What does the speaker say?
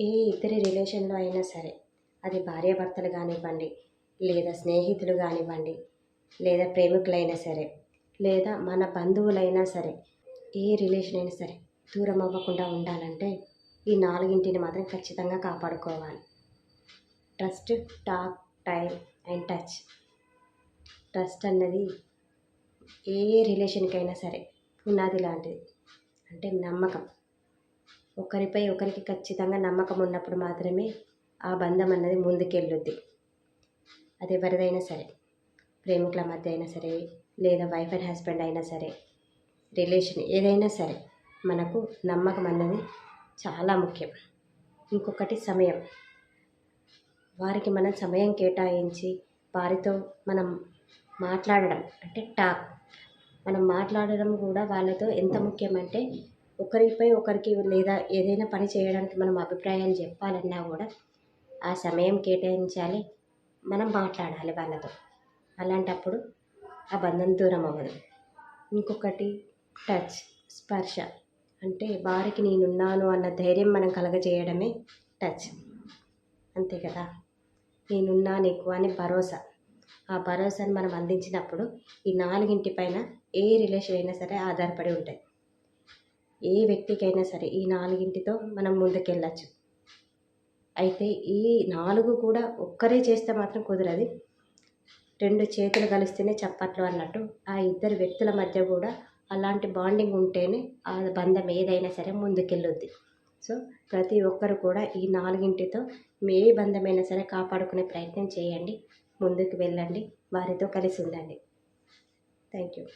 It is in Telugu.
ఏ ఇతర రిలేషన్లో అయినా సరే అది భార్యాభర్తలు కానివ్వండి లేదా స్నేహితులు కానివ్వండి లేదా ప్రేమికులైనా సరే లేదా మన బంధువులైనా సరే ఏ రిలేషన్ అయినా సరే దూరం అవ్వకుండా ఉండాలంటే ఈ నాలుగింటిని మాత్రం ఖచ్చితంగా కాపాడుకోవాలి. Trust talk time and touch. Trust అన్నది ఏ రిలేషన్కైనా సరే పునాది లాంటిది. అంటే నమ్మకం. ఒకరిపై ఒకరికి ఖచ్చితంగా నమ్మకం ఉన్నప్పుడు మాత్రమే ఆ బంధం అన్నది ముందుకెళ్ళుద్ది. అది ఎవరిదైనా సరే ప్రేమికుల మధ్య అయినా సరే లేదా వైఫ్ అండ్ హస్బెండ్ అయినా సరే రిలేషన్ ఏదైనా సరే మనకు నమ్మకం అన్నది చాలా ముఖ్యం. ఇంకొకటి సమయం. వారికి మనం సమయం కేటాయించి వారితో మనం మాట్లాడడం అంటే టాక్ మనం మాట్లాడడం కూడా వాళ్ళతో ఎంత ముఖ్యమంటే ఒకరిపై ఒకరికి లేదా ఏదైనా పని చేయడానికి మనం అభిప్రాయాలు చెప్పాలన్నా కూడా ఆ సమయం కేటాయించాలి. మనం మాట్లాడాలి వాళ్ళతో. అలాంటప్పుడు ఆ బంధం దూరం అవ్వదు. ఇంకొకటి టచ్ స్పర్శ. అంటే వారికి నేనున్నాను అన్న ధైర్యం మనం కలగజేయడమే టచ్. అంతే కదా? నేనున్నా నీకు అని భరోసా. ఆ భరోసాను మనం అందించినప్పుడు ఈ నాలుగింటి పైన ఏ రిలేషన్ అయినా సరే ఆధారపడి ఉంటాయి. ఏ వ్యక్తికైనా సరే ఈ నాలుగింటితో మనం ముందుకెళ్ళచ్చు. అయితే ఈ నాలుగు కూడా ఒక్కరే చేస్తే మాత్రం కుదరదు. రెండు చేతులు కలిస్తేనే చప్పట్లు అన్నట్టు ఆ ఇద్దరు వ్యక్తుల మధ్య కూడా అలాంటి బాండింగ్ ఉంటేనే ఆ బంధం ఏదైనా సరే ముందుకెళ్ళొద్ది. సో ప్రతి ఒక్కరు కూడా ఈ నాలుగింటితో మీ ఏ బంధమైనా సరే కాపాడుకునే ప్రయత్నం చేయండి. ముందుకు వెళ్ళండి. వారితో కలిసి ఉండండి. Thank you